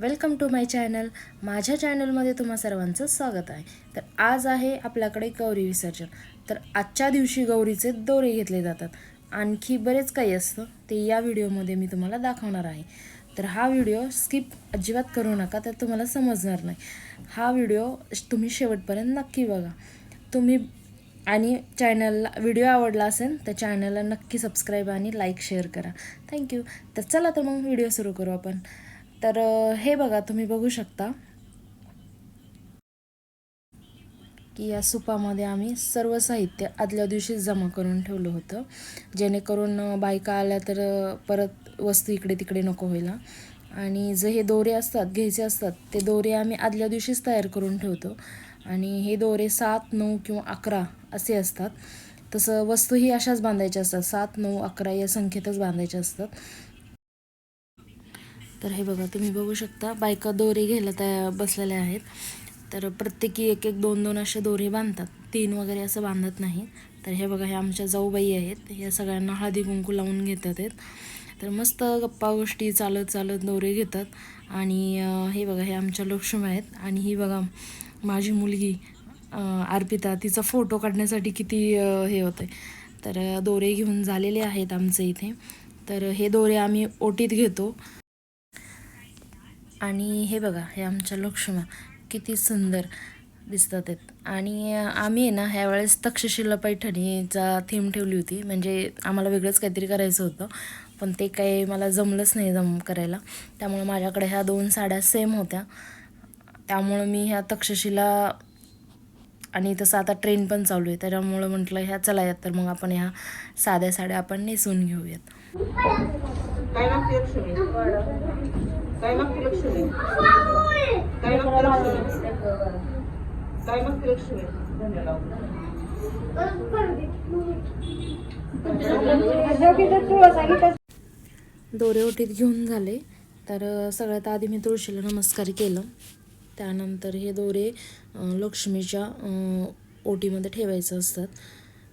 Welcome to my channel माझ्या चॅनलमध्ये तुम्हा सर्वांचं स्वागत आहे. तर आज आहे आपल्याकडे गौरी विसर्जन. तर आजच्या दिवशी गौरीचे दोरे घेतले जातात. आणखी बरेच काही असतं ते या व्हिडिओमध्ये मी तुम्हाला दाखवणार आहे. तर हा व्हिडिओ स्किप अजिबात करू नका तर तुम्हाला समजणार नाही. हा व्हिडिओ तुम्ही शेवटपर्यंत नक्की बघा. तुम्ही आणि चॅनलला व्हिडिओ आवडला असेल तर चॅनलला नक्की सबस्क्राईब आणि लाईक शेअर करा. थँक्यू तर चला तर मग व्हिडिओ सुरू करू आपण. तर हे बघा तुम्ही बघू शकता. की या सुपामध्ये आम्ही सर्व साहित्य आदल्या दिवशीच जमा करून ठेवलं होतं. जेणेकरून बायका आल्या तर परत वस्तू इकडे तिकडे नको व्हायला. आणि जे हे दोरे असतात घ्यायचे असतात ते दोरे आम्ही आदल्या दिवशीच तयार करून ठेवतो. आणि हे दोरे सात नऊ किंवा अकरा असे असतात. तसं वस्तूही अशाच बांधायच्या असतात. सात नऊ अकरा या संख्येतच बांधायच्या असतात. तर हे बघा तुम्ही बघू शकता बायका दोरे घ्यायला त्या बसलेल्या आहेत. तर प्रत्येकी एक एक दोन दोन असे दोरे बांधतात. तीन वगैरे असं बांधत नाही. तर हे बघा हे आमच्या जाऊबाई आहेत. या सगळ्यांना हळदी कुंकू लावून घेतात आहेत. तर मस्त गप्पा गोष्टी चालत चालत दोरे घेतात. आणि हे बघा हे आमच्या लक्ष्मी आहेत. आणि ही बघा माझी मुलगी अर्पिता तिचा फोटो काढण्यासाठी किती हे होतं तर दोरे घेऊन झालेले आहेत आमचे इथे. तर हे दोरे आम्ही ओटीत घेतो. आणि हे बघा हे आमच्या लक्ष्मा किती सुंदर दिसतात आहेत. आणि आम्ही आहे ना ह्यावेळेस तक्षशिला पैठणीचा थीम ठेवली होती. म्हणजे आम्हाला वेगळंच काहीतरी करायचं होतं पण ते काही मला जमलंच नाही जम करायला. त्यामुळे माझ्याकडे ह्या दोन साड्या सेम होत्या. त्यामुळं मी ह्या तक्षशिला आणि तसं आता ट्रेन पण चालू आहे. त्याच्यामुळं म्हटलं ह्या चला यात तर मग आपण ह्या साध्या साड्या आपण नेसून घेऊयात. काय मागते लक्ष्मी काय काय मागते लक्ष काय मागते दोरे ओटीत घेऊन झाले. तर सगळ्यात आधी मी तुळशीला नमस्कार केलं. त्यानंतर हे दोरे लक्ष्मीच्या ओटीमध्ये ठेवायचं असतात.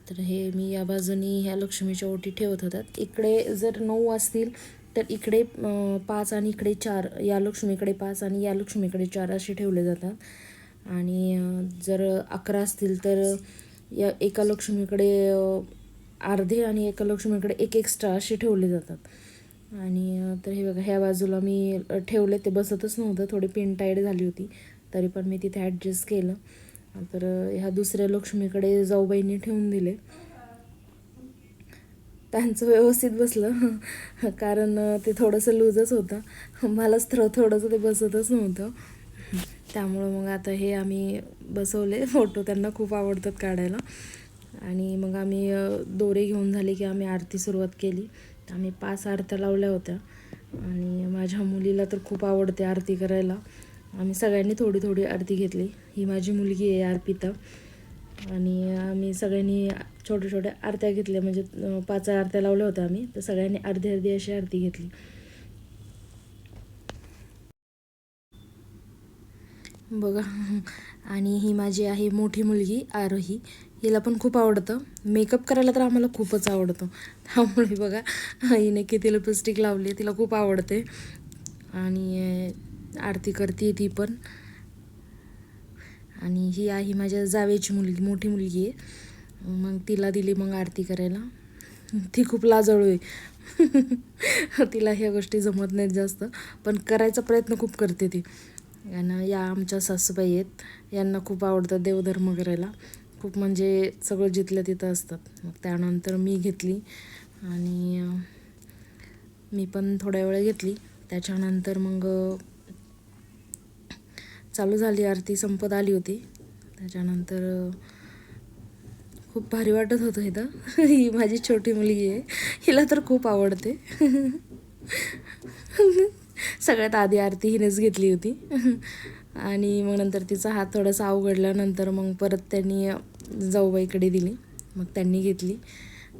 तर हे मी या बाजूनी ह्या लक्ष्मीच्या ओटी ठेवत होतात. इकडे जर नऊ असतील तर इकडे पाच आणि इकडे चार या लक्ष्मीकडे पाच आणि या लक्ष्मीकडे चार असे ठेवले जातात. आणि जर अकरा असतील तर या एका लक्ष्मीकडे अर्धे आणि एका लक्ष्मीकडे एक एक्स्ट्रा असे ठेवले जातात. आणि तर हे बघा ह्या बाजूला मी ठेवले ते बसतच नव्हतं थोडी पिन टाईट झाली होती. तरी पण मी तिथे ॲडजस्ट केलं. तर ह्या दुसऱ्या लक्ष्मीकडे जाऊबाईंनी ठेवून दिले. त्यांचं व्यवस्थित बसलं. कारण ते थोडंसं लूजच होतं. मलाच थोडं थोडंसं ते बसतच नव्हतं. त्यामुळं मग आता हे आम्ही बसवले. फोटो त्यांना खूप आवडतात काढायला. आणि मग आम्ही दोरे घेऊन झाले की आम्ही आरती सुरुवात केली. आम्ही पाच आरत्या लावल्या होत्या. आणि माझ्या मुलीला तर खूप आवडते आरती करायला. आम्ही सगळ्यांनी थोडी थोडी आरती घेतली. ही माझी मुलगी आहे अर्पिता. आणि आम्ही सगळ्यांनी छोट्या छोट्या आरत्या घेतल्या म्हणजे पाच आरत्या लावल्या होत्या आम्ही. तर सगळ्यांनी अर्धी अर्धी अशी आरती घेतली. बघा आणि ही माझी आहे मोठी मुलगी आरोही. हिला पण खूप आवडतं. मेकअप करायला तर आम्हाला खूपच आवडतं. त्यामुळे बघा हिने किती लिपस्टिक लावली तिला खूप आवडते. आणि आरती करते ती पण. आणि ही आहे माझ्या जावेची मुलगी मोठी मुलगी आहे. मग तिला दिली मग आरती करायला. ती खूप लाजळू आहे. तिला ह्या गोष्टी जमत नाहीत जास्त. पण करायचा प्रयत्न खूप करते ती. आणि या आमच्या सासूबाई आहेत. यांना खूप आवडतं देवधर्म करायला. खूप म्हणजे सगळं जिथलं तिथं असतात. मग त्यानंतर मी घेतली. आणि मी पण थोड्या वेळ घेतली. त्याच्यानंतर मग चालू झाली आरती संपत आली होती. त्याच्यानंतर खूप भारी वाटत होतं इथं. ही माझी छोटी मुलगी आहे. हिला तर खूप आवडते. सगळ्यात आधी आरती हिनेच घेतली होती. आणि मग नंतर तिचा हात थोडासा अवघडल्यानंतर मग परत त्यांनी जाऊबाईकडे दिली. मग त्यांनी घेतली.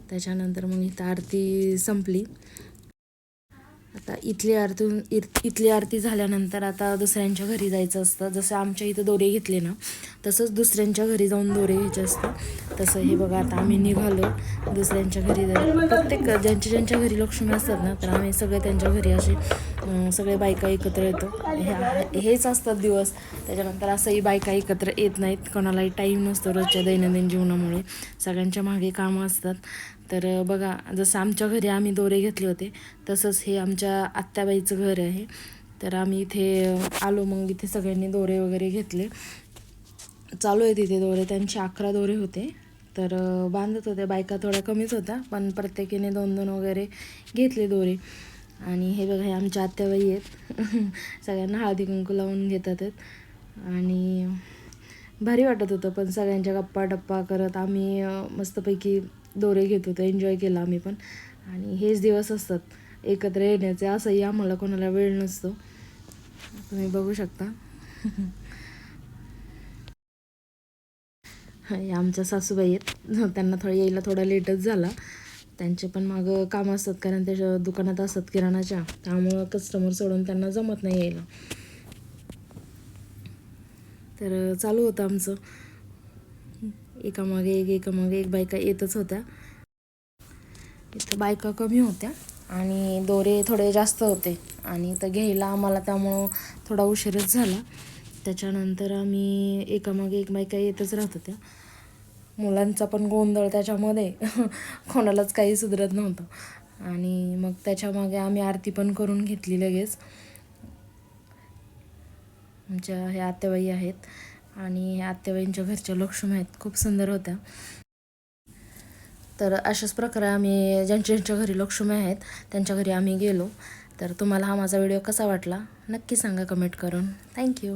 त्याच्यानंतर मग इथं आरती संपली. आता इथली आरती इत- इथली आरती झाल्यानंतर आता दुसऱ्यांच्या घरी जायचं असतं. जसं आमच्या इथं दोरे घेतले ना तसंच दुसऱ्यांच्या घरी जाऊन दोरे घ्यायचे असतात. तसं हे बघा आता आम्ही निघालो दुसऱ्यांच्या घरी जाऊ प्रत्येक ज्यांच्या ज्यांच्या घरी लक्ष्मी असतात ना तर आम्ही सगळे त्यांच्या घरी असे सगळे बायका एकत्र येतो. हे हेच असतात दिवस. त्याच्यानंतर असंही बायका एकत्र येत नाहीत. कोणालाही टाईम नसतो रोजच्या दैनंदिन जीवनामुळे. सगळ्यांच्या मागे कामं असतात. तर बघा जसं आमच्या घरी आम्ही दोरे घेतले होते तसंच हे आमच्या आत्याबाईचं घर आहे. तर आम्ही इथे आलो मग इथे सगळ्यांनी दोरे वगैरे घेतले. चालू आहे तिथे दोरे त्यांचे अकरा दोरे होते. तर बांधत होते. बायका थोड्या कमीच होत्या पण प्रत्येकीने दोन दोन वगैरे घेतले दोरे. आणि हे बघा हे आमच्या आत्याबाई आहेत. सगळ्यांना हळदी कुंकू लावून घेतात आहेत. आणि भारी वाटत होतं पण सगळ्यांच्या गप्पा टप्पा करत आम्ही मस्तपैकी दोरे घेत होतो. एन्जॉय केला आम्ही पण. आणि हेच दिवस असतात. एकत्र येण्याचे असंही आम्हाला कोणाला वेळ नसतो. तुम्ही बघू शकता. आमच्या सासूबाई आहेत. त्यांना थोडं यायला थोडा लेटच झाला. त्यांचे पण मागं काम असतात कारण त्याच्या दुकानात असतात किराणाच्या. त्यामुळं कस्टमर सोडून त्यांना जमत नाही यायला. तर चालू होतं आमचं. एकामागे एक एकामागे एक बायका येतच होत्या. इथं बायका कमी होत्या आणि दोरे थोडे जास्त होते. आणि इथं घ्यायला आम्हाला त्यामुळं थोडा उशीरच झाला. त्याच्यानंतर आम्ही एकामागे एक बायका येतच राहत होत्या. मुलांचा पण गोंधळ त्याच्यामध्ये. कोणालाच काही सुधरत नव्हतं. आणि मग त्याच्यामागे आम्ही आरती पण करून घेतली लगेच. आमच्या ह्या आत्याबाई आहेत. आणि ह्या आत्याबाईंच्या घरच्या लक्ष्मी आहेत. खूप सुंदर होत्या. तर अशाच प्रकारे आम्ही ज्यांच्या ज्यांच्या घरी लक्ष्मी आहेत त्यांच्या घरी आम्ही गेलो. तर तुम्हाला हा माझा व्हिडिओ कसा वाटला नक्की सांगा कमेंट करून. थँक्यू